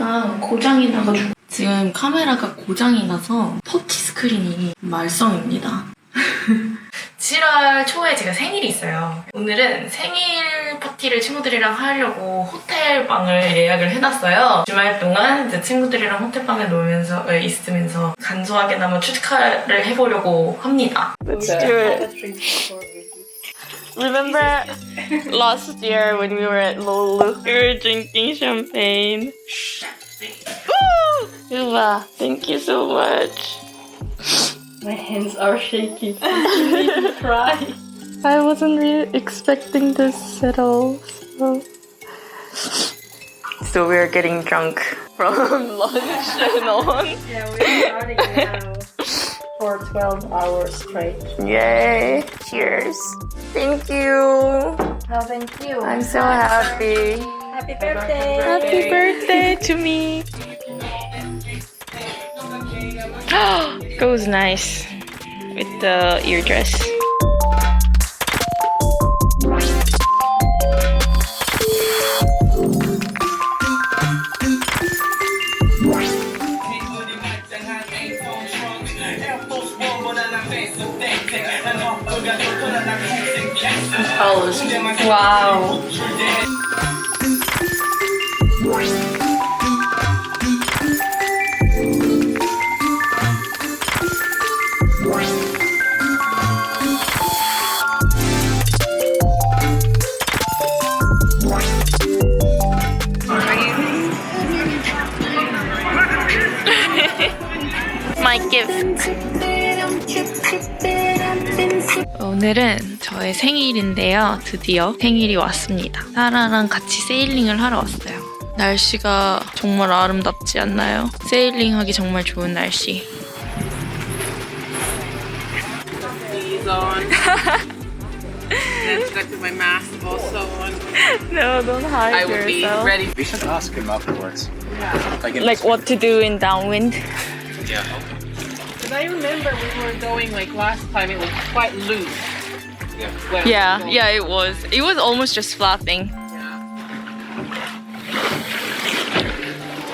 카메라가 고장이 나가지고 지금 카메라가 고장이 나서 터치 스크린이 말썽입니다. 7월 초에 제가 생일이 있어요. 오늘은 생일 파티를 친구들이랑 하려고 호텔 방을 예약을 해놨어요. 주말 동안 이제 친구들이랑 호텔 방에 놀면서 에, 있으면서 간소하게나마 축하를 해보려고 합니다. Remember last year when we were at Lolo, we were drinking champagne. Yuba, thank you so much. My hands are shaking. I need to cry. I wasn't really expecting this at all. So, so we're getting drunk from lunch and on. Yeah, we're starting now for 12 hours straight. Yay! Cheers! Thank you. Oh, thank you. I'm so happy. Happy birthday. Happy birthday to me. Goes nice with the ear dress. Gift. 오늘은 저의 생일인데요. 드디어 생일이 왔습니다. 사라랑 같이 세일링을 하러 왔어요. 날씨가 정말 아름답지 않나요? 세일링 하기 정말 좋은 날씨. These on. Let's go to my mask also on. No, don't hide I would be ready. We should ask him afterwards. Like, in Like what to do in downwind. Yeah. Because I remember we were going like last time, it was quite loose. Yeah. when we Yeah, yeah, it was. It was almost just flapping. Yeah.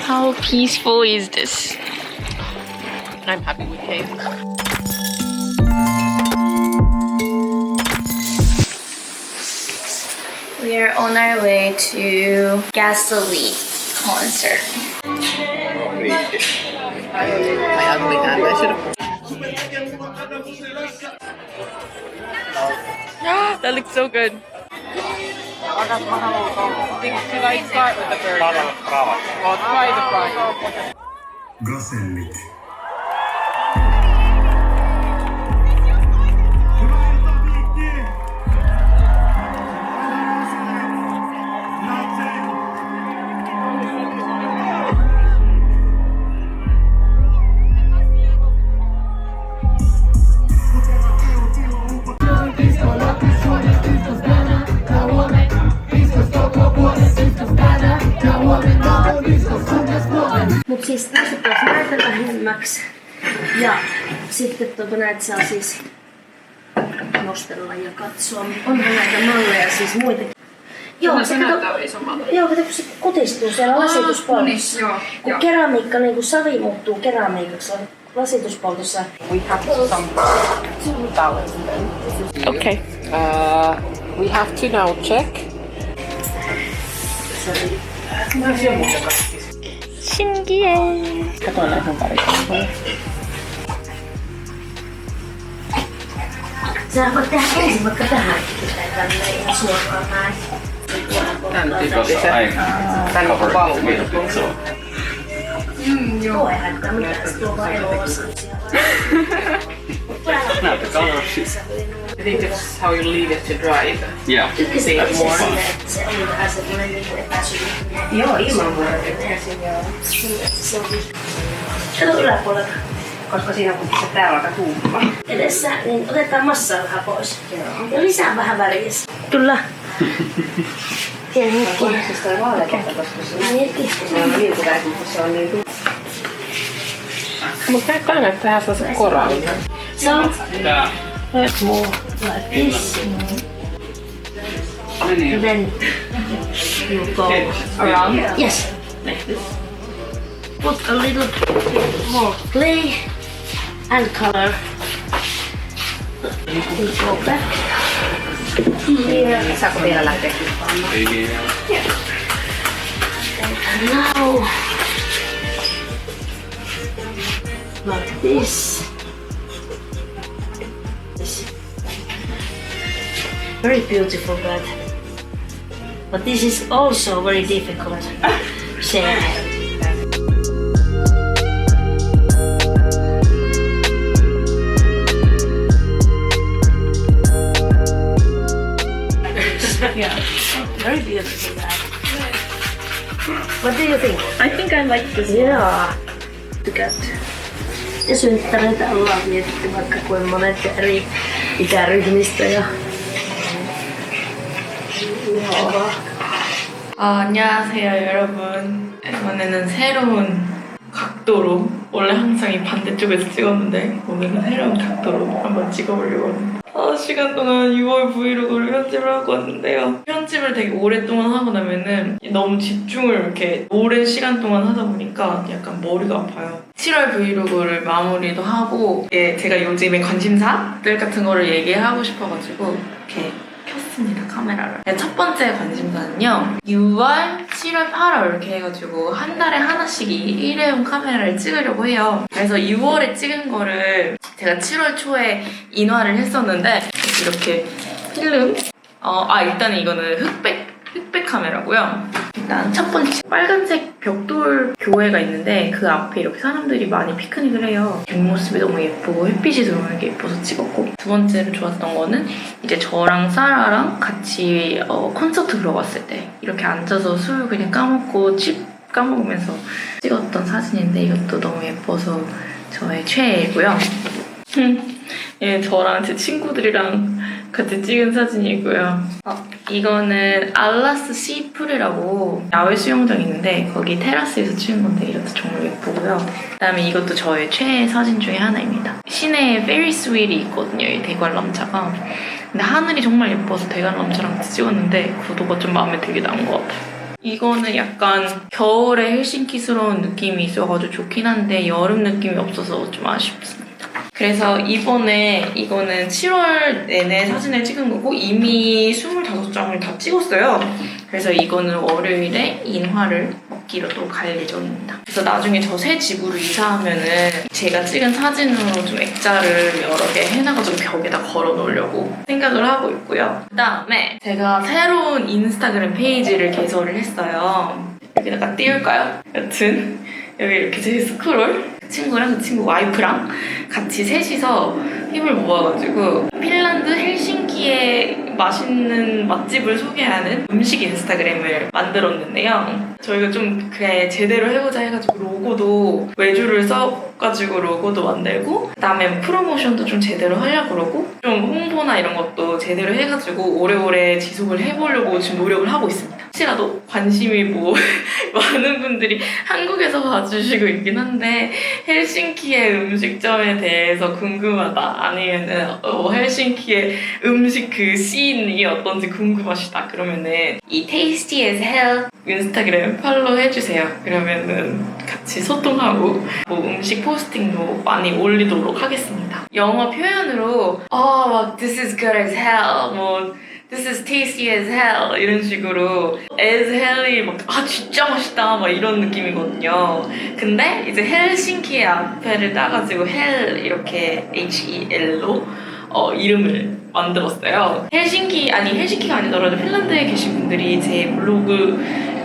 How peaceful is this? I'm happy we came. We are on our way to Gasoline concert. Should have. that looks so good. Should I start with the burger? Or try the fries? Gasellit. siis tässä taas näitä lähemmäksi. Ja sitten tuota, näitä saa siis nostella ja katsoa. Onhan näitä malleja siis muita. Joo, no, se, näyttää kato. Joo, kato, se kutistuu siellä lasituspoltossa. No niin, kun joo. keramiikka, niin kuin savi muuttuu keramiikaksi lasituspoltossa. We have to some Okei. Okay. Uh, we have to now check. Sorry. Mä oon siellä muuta 신기해. 그동안 좀 빠르게. Nanti gosok air Kan bawang Hmm, Nah, she's. I think that's how you leave it to dry. yeah. yeah. See it more. Joo. Se on yläpuolella, koska siinä kun se täällä aika kuumaa. Edessä, niin otetaan massaa vähän pois. Ja lisää vähän väriä. Kyllä. Pieni hetki. Mutta kannattaa tehdä sellaisen korallin. Se on. Tää. Näyttää sellaisen korallinen. So, Yeah. let's like this. And then you go around. Yes, like this. put a little bit more clay and color. We go back here. Lähteä? And now, like. This. Very beautiful, but but this is also very difficult shape. yeah, very beautiful. That. What do you think? I think I like this Joo. Tykät. Ja synttäreitä ollaan mietitty vaikka kuin monet eri ikäryhmistä ja... 아, 안녕하세요 여러분. 이번에는 새로운 각도로 원래 항상 이 반대쪽에서 찍었는데 오늘은 새로운 각도로 한번 찍어보려고 합니다. 아, 시간 동안 6월 브이로그를 편집을 하고 왔는데요. 편집을 되게 오랫동안 하고 나면은 너무 집중을 이렇게 오랜 시간 동안 하다 보니까 약간 머리가 아파요. 7월 브이로그를 마무리도 하고 예, 제가 요즘에 관심사들 같은 거를 얘기하고 싶어가지고 이렇게 켰습니다 카메라를. 네, 첫 번째 관심사는요 6월, 7월, 8월 이렇게 해가지고 한 달에 하나씩 이 일회용 카메라를 찍으려고 해요. 그래서 6월에 찍은 거를 제가 7월 초에 인화를 했었는데 이렇게 필름? 어, 아 일단 이거는 흑백 흑백 카메라고요 일단 첫 번째. 빨간색 벽돌 교회가 있는데 그 앞에 이렇게 사람들이 많이 피크닉을 해요. 뒷모습이 너무 예쁘고 햇빛이 들어오는 게 예뻐서 찍었고. 두 번째로 좋았던 거는 이제 저랑 사라랑 같이 어, 콘서트 들어갔을 때 이렇게 앉아서 술 그냥 까먹고 칩 까먹으면서 찍었던 사진인데 이것도 너무 예뻐서 저의 최애이고요. 예, 저랑 제 친구들이랑 같이 찍은 사진이고요. 어, 이거는 알라스 시풀이라고 야외 수영장 있는데 거기 테라스에서 찍은 건데 이것도 정말 예쁘고요. 그다음에 이것도 저의 최애 사진 중에 하나입니다. 시내에 페리스 휠이 있거든요. 이 대관람차가. 근데 하늘이 정말 예뻐서 대관람차랑 같이 찍었는데 구도가 좀 마음에 들게 나온 것 같아요. 이거는 약간 겨울에 헬싱키스러운 느낌이 있어가지고 좋긴 한데 여름 느낌이 없어서 좀 아쉽습니다. 그래서 이번에 이거는 7월 내내 사진을 찍은 거고 이미 25장을 다 찍었어요. 그래서 이거는 월요일에 인화를 먹기로 또 갈 예정입니다. 그래서 나중에 저 새 집으로 이사하면은 제가 찍은 사진으로 좀 액자를 여러 개 해놔가지고 벽에다 걸어 놓으려고 생각을 하고 있고요. 그 다음에 제가 새로운 인스타그램 페이지를 개설을 했어요. 여기다가 띄울까요? 여튼 여기 이렇게 제 스크롤 그 친구랑 그 친구 와이프랑 같이 셋이서 힘을 모아가지고 핀란드 헬싱키의 맛있는 맛집을 소개하는 음식 인스타그램을 만들었는데요. 저희가 좀 그래 제대로 해보자 해가지고 로고도 외주를 써가지고 로고도 만들고 그다음에 프로모션도 좀 제대로 하려고 그러고 좀 홍보나 이런 것도 제대로 해가지고 오래오래 지속을 해보려고 지금 노력을 하고 있습니다. 혹시라도 관심이 뭐 많은 분들이 한국에서 봐주시고 있긴 한데 헬싱키의 음식점에 대해서 궁금하다 아니면은 어, 헬싱키의 음식 그 씬이 어떤지 궁금하시다 그러면은 이 Tasty as Hell 인스타그램 팔로우 해주세요. 그러면은 같이 소통하고 뭐 음식 포스팅도 많이 올리도록 하겠습니다. 영어 표현으로 어막 this is good as hell 뭐 This is tasty as hell 이런 식으로 as hell이 막 아 진짜 맛있다 막 이런 느낌이거든요. 근데 이제 헬싱키의 앞에를 따가지고 hell 이렇게 H E L로 어, 이름을 만들었어요. 헬싱키 아니 헬싱키가 아니더라도 핀란드에 계신 분들이 제 블로그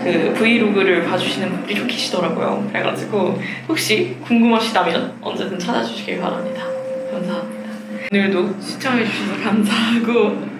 그 브이로그를 봐주시는 분들이 좀 계시더라고요. 그래가지고 혹시 궁금하시다면 언제든 찾아주시길 바랍니다. 감사합니다. 오늘도 시청해주셔서 감사하고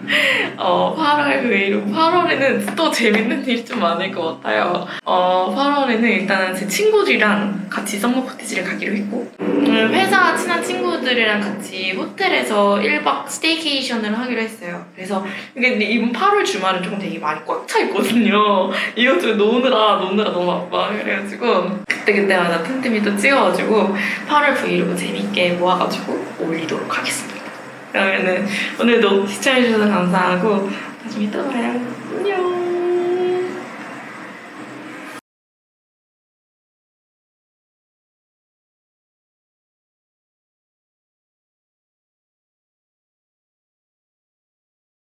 어, 8월 브이로그 8월에는 또 재밌는 일이 좀 많을 것 같아요. 어, 8월에는 일단은 제 친구들이랑 같이 썸머 코티지를 가기로 했고 오늘 회사 친한 친구들이랑 같이 호텔에서 1박 스테이케이션을 하기로 했어요. 그래서 이게 이번 8월 주말은 조금 되게 많이 꽉 차 있거든요. 이것저것 노느라 노느라 너무 바빠. 그래가지고 그때그때마다 틈틈이 또 찍어가지고 8월 브이로그 재밌게 모아가지고 올리도록 하겠습니다. 그러면은 오늘도 시청해주셔서 감사하고 나중에 또 봐요. 안녕.